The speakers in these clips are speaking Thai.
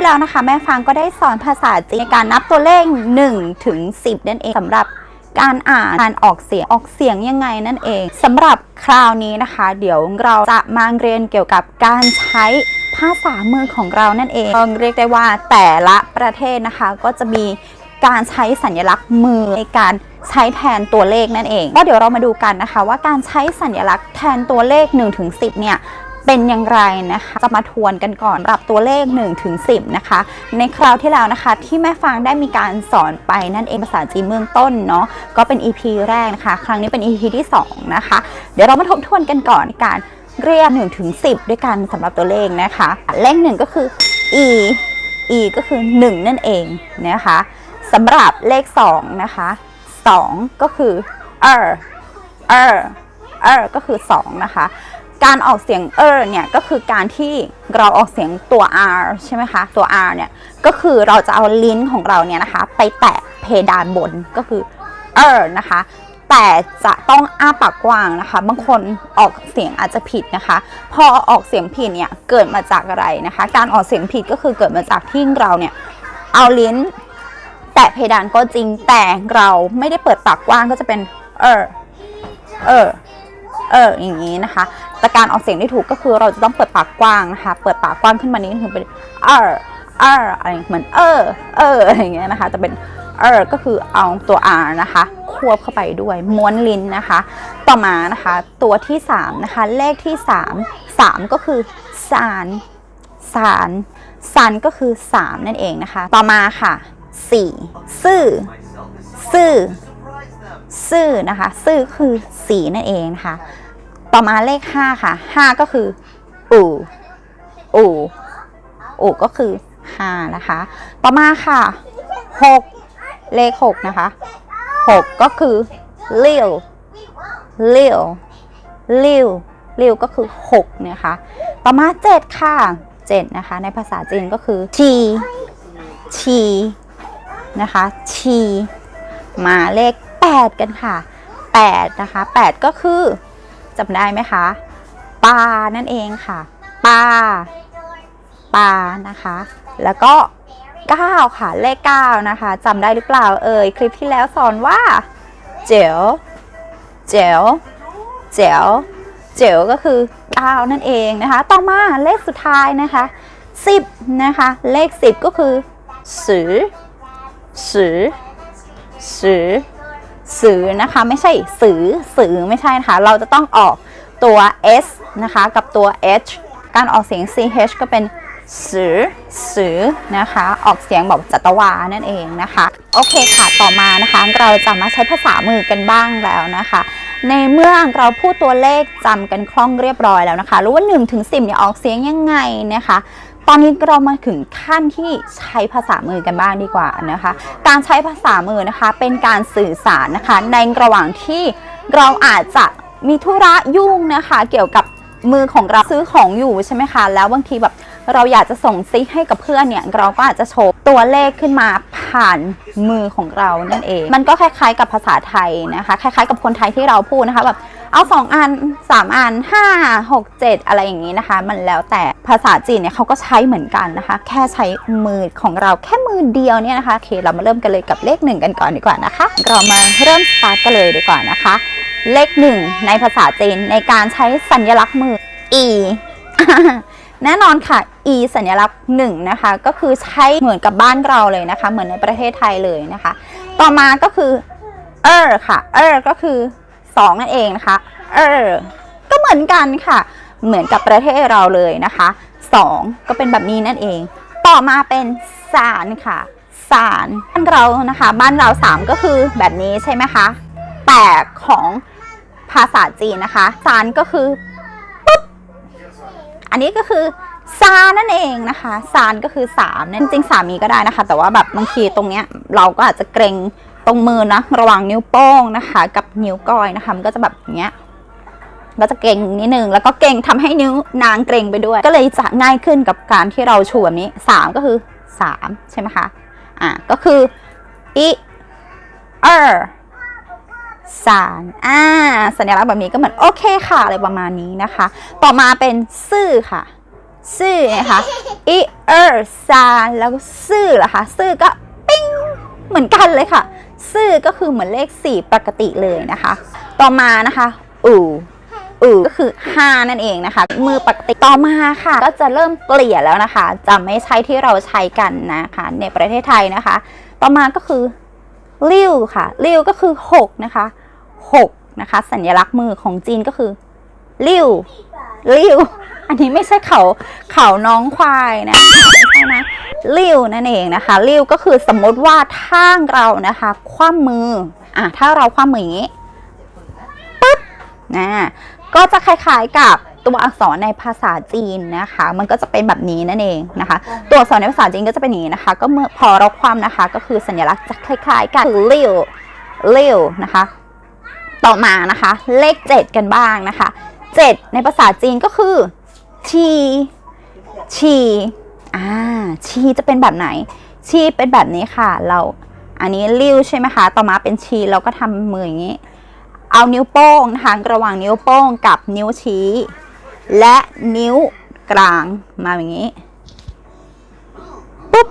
ที่แล้วนะคะ แม่ฟางก็ได้สอนภาษาจีนในการนับตัวเลข1ถึง10 นั่นเองสำหรับการอ่านการออกเสียงออกเสียงยังไงนั่นเองสำหรับคราวนี้นะคะ เดี๋ยวเราจะมาเรียนเกี่ยวกับการใช้ภาษามือของเรานั่นเองเรียกได้ว่าแต่ละประเทศนะคะก็จะมีการใช้สัญลักษณ์มือในการใช้แทนตัวเลขนั่นเอง ก็เดี๋ยวเรามาดูกันนะคะ ว่าการใช้สัญลักษณ์แทนตัวเลข1ถึง10เนี่ย เป็นอย่างไรนะคะจะมาทวนกันก่อนสำหรับตัวเลข1ถึง10นะคะ ในคราวที่แล้วนะคะที่แม่ฟังได้มีการสอนไปนั่นเองภาษาจีนเมืองต้นเนาะก็เป็น EP แรกนะคะ ครั้งนี้เป็น EP ที่ 2 นะคะ เดี๋ยวเรามาทบทวนกันก่อนในการเรียก1ถึง10 ด้วยกันสำหรับตัวเลขนะคะ เลข 1 ก็คือ e e ก็คือ 1 นั่นเองนะคะสำหรับเลข 2 นะคะ 2 ก็คือ er er er ก็คือ 2 นะคะ การออกเสียง er เนี่ยก็คือการที่เราออกเสียงตัว r ใช่ไหมคะ ตัว r เนี่ยก็คือเราจะเอาลิ้นของเราเนี่ยนะคะ ไปแตะเพดานบนก็คือ er นะคะ แต่จะต้องอ้าปากกว้างนะคะ บางคนออกเสียงอาจจะผิดนะคะ พอออกเสียงผิดเนี่ยเกิดมาจากอะไรนะคะ การออกเสียงผิดก็คือเกิดมาจากที่เราเนี่ยเอาลิ้น แตะเพดานก็จริงแต่เราไม่ได้เปิดปากกว้างก็จะเป็นเออเออเอออย่างนี้นะคะ แต่การออกเสียงที่ถูกก็คือเราจะต้องเปิดปากกว้างนะคะเปิดปากกว้างขึ้นมานิดนึงเป็นเออเอออะไรเหมือนเออเอออะไรอย่างเงี้ยนะคะจะเป็นเออก็คือเอาตัว R นะคะ ควบเข้าไปด้วยม้วนลิ้นนะคะ ต่อมานะคะตัวที่3นะคะเลขที่ 3 3 ก็คือสารสารสารก็คือ 3 นั่นเองนะคะ ต่อมาค่ะ 4 ซื่อ ซื่อ ซื่อนะคะ ซื่อคือสีนั่นเองนะคะ ต่อมาเลข5ค่ะ5ก็คืออู่อู่อู่ก็คือ5นะคะ ต่อมาค่ะ6เลข6นะคะ6ก็คือเลี้ยวเลี้ยวเลี้ยวเลี้ยวก็คือ6นะคะ ต่อมา7ค่ะ7นะคะ ในภาษาจีนก็คือชีชีนะคะชีมาเลข8กันค่ะ8นะคะ8ก็คือ จำได้ไหมคะปลานั่นเองค่ะปลาปลานะคะ แล้วก็ 9 ค่ะ เลข 9 นะคะจำได้หรือเปล่าเอ่ย คลิปที่แล้วสอนว่า เจ๋วเจ๋วเจ๋วเจ๋วก็คือ 9 นั่นเองนะคะ ต่อมาเลขสุดท้ายนะคะ 10 นะคะ เลข 10 ก็คือสือสือสือ สือนะคะไม่ใช่สือสือไม่ใช่นะคะ เราจะต้องออกตัว s นะคะกับตัว h การออกเสียง ch ก็เป็นสือสือนะคะ ออกเสียงแบบจัตวานั่นเองนะคะ โอเคค่ะต่อมานะคะเราจะมาใช้ภาษามือกันบ้างแล้วนะคะ ในเมื่อเราพูดตัวเลขจำกันคล่องเรียบร้อยแล้วนะคะ รู้ว่า1ถึง10เนี่ยออกเสียงยังไงนะคะ ตอนนี้เรามาถึงขั้นที่ใช้ภาษามือกันบ้างดีกว่านะคะ การใช้ภาษามือนะคะ เป็นการสื่อสารนะคะ ในระหว่างที่เราอาจจะมีธุระยุ่งนะคะ เกี่ยวกับมือของเราซื้อของอยู่ใช่ไหมคะ แล้วบางทีแบบเราอยากจะส่งซิกให้กับเพื่อนเนี่ย เราก็อาจจะโชว์ตัวเลขขึ้นมาผ่านมือของเรานั่นเอง มันก็คล้ายๆ กับภาษาไทยนะคะ คล้ายๆ กับคนไทยที่เราพูดนะคะแบบ เอาสองอันสามอันห้าหกเจ็ดอะไรอย่างนี้นะคะ มันแล้วแต่ภาษาจีนเนี่ยเขาก็ใช้เหมือนกันนะคะ แค่ใช้มือของเราแค่มือเดียวเนี่ยนะคะโอเคเรามาเริ่มกันเลยกับเลขหนึ่งกันก่อนดีกว่านะคะ เรามาเริ่มสตาร์ทกันเลยดีกว่านะคะ เลขหนึ่งในภาษาจีนในการใช้สัญลักษณ์มือ e แน่นอนค่ะ e สัญลักษณ์หนึ่งนะคะ ก็คือใช้เหมือนกับบ้านเราเลยนะคะ เหมือนในประเทศไทยเลยนะคะ ต่อมาก็คือ er ค่ะ er ก็คือ 2 นั่นเองนะคะ er ก็เหมือนกันค่ะ เหมือนกับประเทศเราเลยนะคะ 2 ก็เป็นแบบนี้นั่นเอง ต่อมาเป็นสารค่ะสารบ้านเรานะคะ บ้านเรา 3 ก็คือแบบนี้ใช่ไหมคะแต่ของภาษาจีนนะคะสารก็คือปุ๊บอันนี้ก็คือซานั่นเองนะคะ ซานก็คือ3นั่นจริงสามีก็ได้นะคะ แต่ว่าแบบบางทีตรงเนี้ยเราก็อาจจะเกรง ตรงมือนะระหว่างนิ้วโป้งนะคะ กับนิ้วก้อยนะคะมันก็จะแบบอย่างเงี้ยก็จะเกรงนิดนึงแล้วก็เกรงทำให้นิ้วนางเกรงไปด้วย ก็เลยจะง่ายขึ้นกับการที่เราชูแบบนี้ 3 ก็คือ 3 ใช่ไหมคะอะก็คืออีเออสารอ่าสัญลักษณ์แบบนี้ก็เหมือนโอเคค่ะอะไรประมาณนี้นะคะ ต่อมาเป็นซื่อค่ะ ซื่อนะคะอีเออซานแล้วก็ซื่อเหรอคะซื่อก็ปิ้งเหมือนกันเลยค่ะ ซื่อก็คือเหมือนเลข 4 ปกติเลยนะคะ ต่อมานะคะ อู่อือก็คือ 5 นั่นเองนะคะ มือปกติต่อมาค่ะ ก็จะเริ่มเปลี่ยนแล้วนะคะ จะไม่ใช่ที่เราใช้กันนะคะ ในประเทศไทยนะคะ ต่อมาก็คือลิ้วค่ะลิ้วก็คือ 6 นะคะ 6 นะคะ สัญลักษณ์มือของจีนก็คือ ลิ้วลิ้วอันนี้ไม่ใช่เขาเขาน้องควายนะไม่ใช่นะลิ้วนั่นเองนะคะลิ้วก็คือสมมติว่าถ้าเรานะคะคว่ำมืออะถ้าเราคว่ำมืออย่างนี้ปึ๊บนะก็จะคล้ายๆกับตัวอักษรในภาษาจีนนะคะ มันก็จะเป็นแบบนี้นั่นเองนะคะ ตัวอักษรในภาษาจีนก็จะเป็นอย่างนี้นะคะ ก็เมื่อพอเราคว่ำนะคะ ก็คือสัญลักษณ์จะคล้ายๆกันคือลิ้วลิ้วนะคะ ต่อมานะคะ เลข7กันบ้างนะคะ 7ในภาษาจีนก็คือ ชีชีอ่าชีจะเป็นแบบไหน ชีเป็นแบบนี้ค่ะ เราอันนี้ริ้วใช่ไหมคะ ต่อมาเป็นชีเราก็ทำมืออย่างนี้ เอานิ้วโป้งนะคะระหว่างนิ้วโป้งกับนิ้วชี้ และนิ้วกลางมาอย่างนี้ปุ๊บ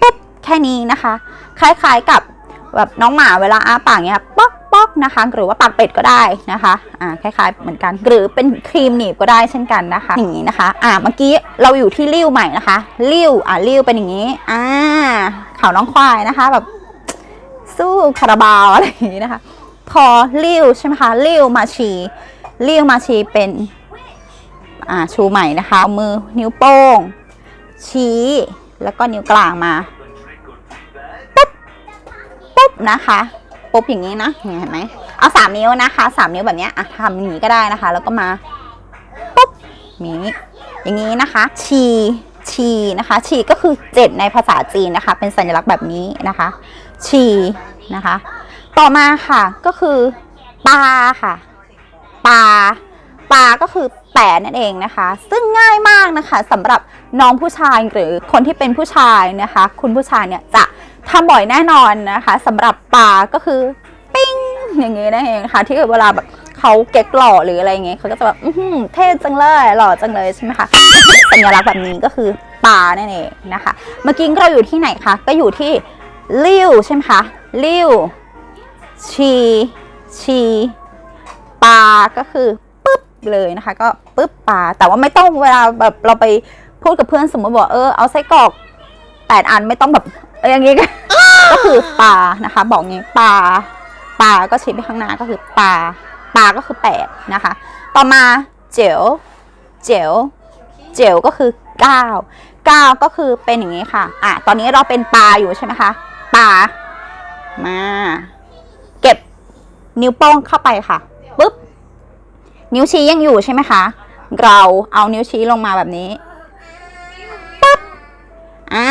ปุ๊บแค่นี้นะคะ คล้ายๆกับแบบน้องหมาเวลาอ้าปากเนี้ยป๊อก นะคะ หรือว่าปากเป็ดก็ได้นะคะอ่าคล้าย ๆ เหมือนกัน หรือเป็นครีมหนีบก็ได้เช่นกันนะคะอย่างนี้นะคะอ่าเมื่อกี้เราอยู่ที่ริ้วใหม่นะคะริ้วอ่าริ้วเป็นอย่างนี้อ่าเขาน้องควายนะคะแบบสู้คาราบาวอะไรอย่างนี้นะคะพอริ้วใช่ไหมคะริ้วมาชีริ้วมาชีเป็นอ่าชูใหม่นะคะเอามือนิ้วโป้ง ชี้แล้วก็นิ้วกลางมาปุ๊บปุ๊บนะคะ ปุ๊บอย่างนี้นะเห็นไหมเอาสามนิ้วนะคะสามนิ้วแบบนี้อะทำอย่างนี้ก็ได้นะคะ แล้วก็มาปุ๊บนี้อย่างนี้นะคะ ชีชีนะคะ ชีก็คือเจ็ดในภาษาจีนนะคะ เป็นสัญลักษณ์แบบนี้นะคะ ชีนะคะ ต่อมาค่ะก็คือปาค่ะปาปาก็คือแปดนั่นเองนะคะ ซึ่งง่ายมากนะคะสำหรับน้องผู้ชายหรือคนที่เป็นผู้ชายนะคะ คุณผู้ชายเนี่ยจะ ทำบ่อยแน่นอนนะคะสำหรับปลาก็คือปิ้งอย่างงี้นั่นเองค่ะ ที่เวลาแบบเขาเก๊กหล่อหรืออะไรเงี้ยเขาก็จะแบบเท่จังเลยหล่อจังเลยใช่ไหมคะสัญลักษณ์แบบนี้ก็คือปลานั่นเองนะคะ เมื่อกี้เราอยู่ที่ไหนคะก็อยู่ที่ลิ้วใช่ไหมคะลิ้วชีชีปลาก็คือปึ๊บเลยนะคะ ก็ปึ๊บปลาแต่ว่าไม่ต้องเวลาแบบเราไปพูดกับเพื่อนสมมติบอกเออเอาไส้กรอกแปดอันไม่ต้องแบบ อออย่างงี้ ก็คือปลานะคะ บอกงี้ปลาปลาก็ชี้ไปข้างหน้าก็คือปลาปลาก็คือแปดนะคะ ต่อมาเจ๋วเจ๋วเจ๋วก็คือเก้าเก้าก็คือเป็นอย่างนี้ค่ะอะตอนนี้เราเป็นปลาอยู่ใช่ไหมคะปลามา เก็บนิ้วโป้งเข้าไปค่ะปุ๊บนิ้วชี้ยังอยู่ใช่ไหมคะ เราเอานิ้วชี้ลงมาแบบนี้ อ่า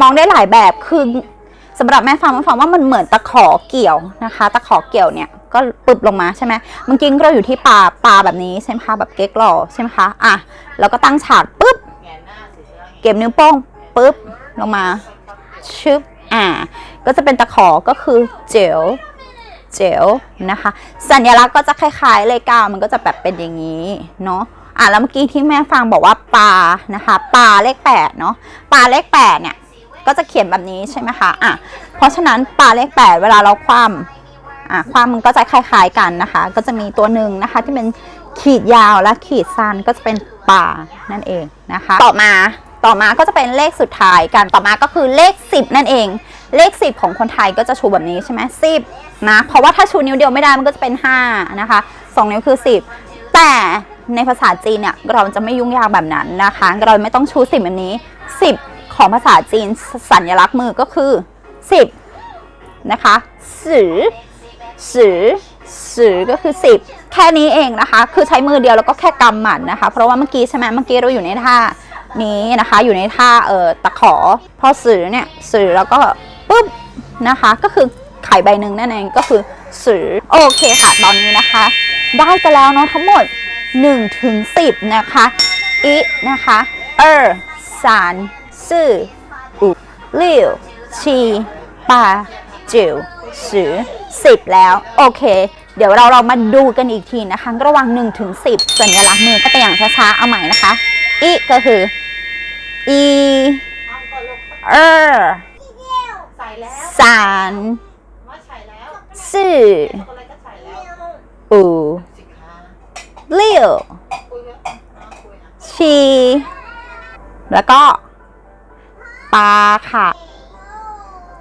มองได้หลายแบบคือสำหรับแม่ฟังแม่ฟังว่ามันเหมือนตะขอเกี่ยวนะคะ ตะขอเกี่ยวเนี่ยก็ปึบลงมาใช่ไหมเมื่อกี้เราอยู่ที่ปลาปลาแบบนี้ใช่ไหมคะแบบเก๊กหล่อใช่ไหมคะอะแล้วก็ตั้งฉากปุ๊บเก็บนิ้วโป้งปุ๊บลงมาชึบอ่า ก็จะเป็นตะขอก็คือเจลเจลนะคะ สัญลักษณ์ก็จะคล้ายๆเลขเก้ามันก็จะแบบเป็นอย่างนี้เนาะ อะแล้วเมื่อกี้ที่แม่ฟังบอกว่าปลานะคะปลาเลขแปดเนาะปลาเลขแปดเนี่ยก็จะเขียนแบบนี้ใช่ไหมคะอะเพราะฉะนั้นปลาเลขแปดเวลาเราคว่ำอะความมันก็จะคล้ายๆกันนะคะ ก็จะมีตัวหนึ่งนะคะที่เป็นขีดยาวและขีดสั้นก็จะเป็นปลานั่นเองนะคะ ต่อมาต่อมาก็จะเป็นเลขสุดท้ายกันต่อมาก็คือเลข 10 นั่นเอง เลข 10 ของคนไทยก็จะชูแบบนี้ใช่ไหมสิบนะเพราะว่าถ้าชูนิ้วเดียวไม่ได้มันก็จะเป็น5นะคะสองนิ้วคือ 10 แต่ ในภาษาจีนเนี่ยเราจะไม่ยุ่งยากแบบนั้นนะคะ เราไม่ต้องชูสิบแบบนี้ 10 ของภาษาจีนสัญลักษณ์มือก็คือ 10 นะคะสือสือสือก็คือ 10 แค่นี้เองนะคะ คือใช้มือเดียวแล้วก็แค่กำหมัดนะคะ เพราะว่าเมื่อกี้ใช่ไหมเมื่อกี้เราอยู่ในท่านี้นะคะ อยู่ในท่าเอ่อตะขอ พอสือเนี่ยสือแล้วก็ปุ๊บนะคะ ก็คือไข่ใบหนึ่งนั่นเองก็คือสือโอเคค่ะ ตอนนี้นะคะ ได้ไปแล้วเนาะทั้งหมด 1ถึง10 นะคะอีนะคะเออซานซื่ออุลิ่วชีปาจิวสือสิบแล้ว โอเค เดี๋ยวเราเรามาดูกันอีกทีนะคะ ระหว่าง1ถึง10 สัญลักษณ์มือก็เป็นอย่างช้าๆ เอาใหม่นะคะอีก็คืออีเอาก่อนลูกเออใส่แล้วสานว่าใส่แล้วสื่อช็อกโกแล้วอูสิคะเลี้ยวชีแล้วก็ปลาค่ะ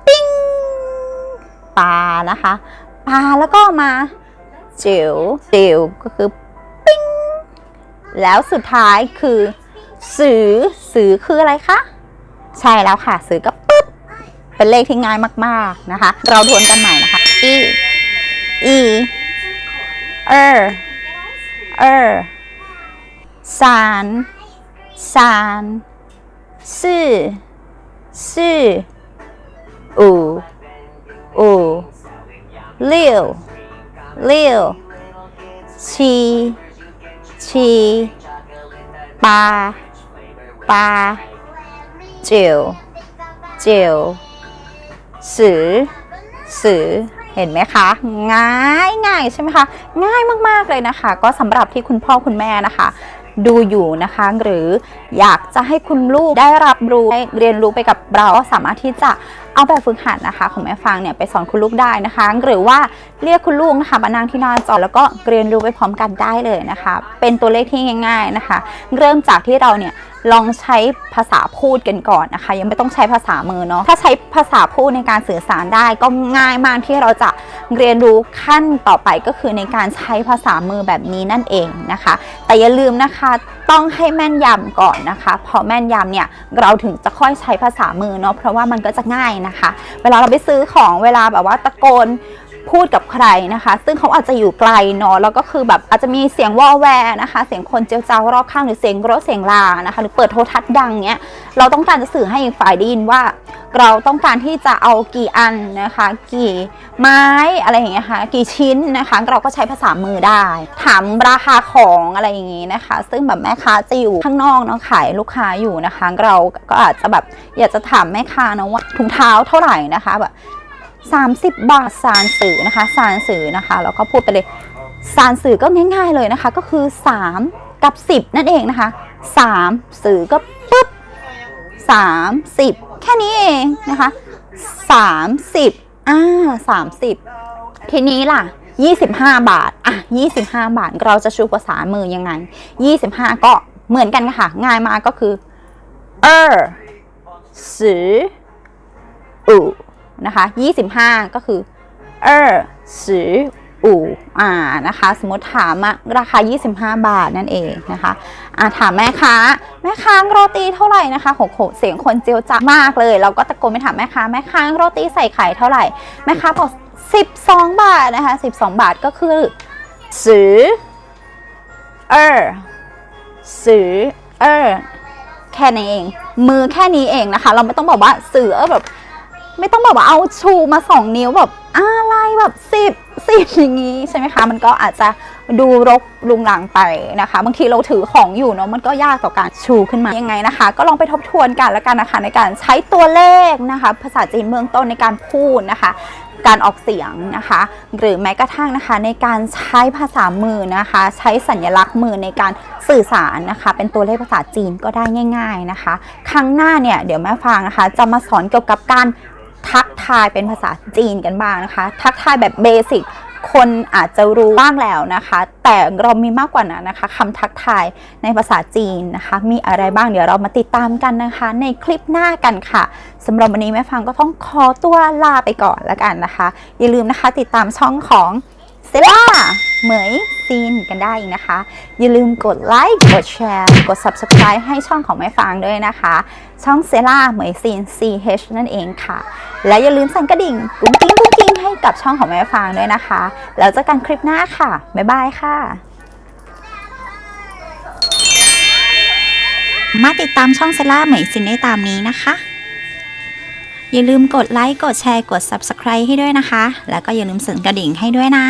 ปิ้งปลานะคะปลาแล้วก็มาจิ๋วจิ๋วก็คือปิ้งแล้วสุดท้ายคือ สือสือคืออะไรคะ ใช่แล้วค่ะ สือก็ปึ๊บ เป็นเลขที่ง่ายมาก ๆ นะคะ เราทวนกันใหม่นะคะ e e เออเออ สานสานสื่อสื่ออูอูเลี้ยวเเห็นไหมคะ ง่ายง่ายใช่ไหมคะง่ายมากๆเลยนะคะ ก็สำหรับที่คุณพ่อคุณแม่นะคะ ดูอยู่นะคะ หรืออยากจะให้คุณลูกได้รับรู้ได้เรียนรู้ไปกับเราก็สามารถที่จะเอาแบบฝึกหัดนะคะ ของแม่ฟางเนี่ยไปสอนคุณลูกได้นะคะ หรือว่าเรียกคุณลูกนะคะมานั่งที่หน้าจอแล้วก็เรียนรู้ไปพร้อมกันได้เลยนะคะ เป็นตัวเลขที่ง่าย ๆนะคะ เริ่มจากที่เราเนี่ยลองใช้ภาษาพูดกันก่อนนะคะ ยังไม่ต้องใช้ภาษามือเนาะถ้าใช้ภาษาพูดในการสื่อสารได้ก็ง่ายมากที่เราจะเรียนรู้ขั้นต่อไปก็คือในการใช้ภาษามือแบบนี้นั่นเองนะคะ แต่อย่าลืมนะคะต้องให้แม่นยำก่อนนะคะพอแม่นยำเนี่ยเราถึงจะค่อยใช้ภาษามือเนาะเพราะว่ามันก็จะง่ายนะคะ เวลาเราไปซื้อของเวลาแบบว่าตะโกน พูดกับใครนะคะ ซึ่งเขาอาจจะอยู่ไกลเนาะแล้วก็คือแบบอาจจะมีเสียงวอลแวร์นะคะ เสียงคนเจียวจ้ารอบข้างหรือเสียงรถเสียงลานะคะ หรือเปิดโทรทัศน์ดังเนี้ยเราต้องการจะสื่อให้อีกฝ่ายได้ยินว่า เราต้องการที่จะเอากี่อันนะคะ กี่ไม้อะไรอย่างเงี้ยค่ะกี่ชิ้นนะคะ เราก็ใช้ภาษามือได้ ถามราคาของอะไรอย่างงี้นะคะ ซึ่งแบบแม่ค้าจะอยู่ข้างนอกเนาะขายลูกค้าอยู่นะคะ เราก็อาจจะแบบอยากจะถามแม่ค้านะว่าถุงเท้าเท่าไหร่นะคะแบบ 30 บาทสารสื่อนะคะสารสื่อนะคะแล้วก็พูดไปเลยสารสื่อก็ง่ายๆเลยนะคะ ก็คือ 3 กับ 10 นั่นเองนะคะ3สื่อก็ปุ๊บ30 แค่นี้เองนะคะ30อ่า30 ทีนี้ล่ะ 25 บาทอะ25 บาทเราจะชูภาษามือยังไง 25 ก็เหมือนกันค่ะ ง่ายมากก็คือเออสืออู นะคะ25 ก็คือเออสืออูอ่านะคะสมมติถามอะราคา 25 บาทนั่นเองนะคะอ่าถามแม่ค้าแม่ค้าโรตีเท่าไหร่นะคะโหโหเสียงคนเจียวจ้ามากเลย เราก็ตะโกนไปถามแม่ค้าแม่ค้าโรตีใส่ไข่เท่าไหร่แม่ค้าบอก12 บาทนะคะ12 บาทก็คือสือเออสือเออแค่นี้เอง มือแค่นี้เองนะคะ เราไม่ต้องบอกว่าสื่อเออแบบ ไม่ต้องแบบว่าเอาชูมาสองนิ้วแบบอะไรแบบสิบสิบอย่างนี้ใช่ไหมคะ มันก็อาจจะดูรกลุงหลังไปนะคะ บางทีเราถือของอยู่เนาะมันก็ยากต่อการชูขึ้นมายังไงนะคะ ก็ลองไปทบทวนกันแล้วกันนะคะในการใช้ตัวเลขนะคะ ภาษาจีนเมืองต้นในการพูดนะคะ การออกเสียงนะคะ หรือแม้กระทั่งนะคะในการใช้ภาษามือนะคะ ใช้สัญลักษณ์มือในการสื่อสารนะคะ เป็นตัวเลขภาษาจีนก็ได้ง่าย ๆนะคะ ครั้งหน้าเนี่ยเดี๋ยวแม่ฟางนะคะ จะมาสอนเกี่ยวกับการ ทักทายเป็นภาษาจีนกันบ้างนะคะ ทักทายแบบเบสิกคนอาจจะรู้บ้างแล้วนะคะ แต่เรามีมากกว่านั้นนะคะคำทักทายในภาษาจีนนะคะ มีอะไรบ้างเดี๋ยวเรามาติดตามกันนะคะ ในคลิปหน้ากันค่ะสำหรับวันนี้แม่ฟังก็ต้องขอตัวลาไปก่อนแล้วกันนะคะ อย่าลืมนะคะติดตามช่องของ เซล่าเหมยซีนกันได้อีกนะคะ อย่าลืมกดไลค์กดแชร์กด subscribe ให้ช่องของแม่ฟางด้วยนะคะ ช่องเซล่าเหมยซีน CH นั่นเองค่ะ และอย่าลืมสั่นกระดิ่งกุ้งกิ้งกุ้งกิ้งให้กับช่องของแม่ฟางด้วยนะคะ แล้วเจอกันคลิปหน้าค่ะ บ๊ายบายค่ะ มาติดตามช่องเซล่าเหมยซินได้ตามนี้นะคะ อย่าลืมกดไลค์กดแชร์กด subscribe ให้ด้วยนะคะ แล้วก็อย่าลืมสั่นกระดิ่งให้ด้วยนะ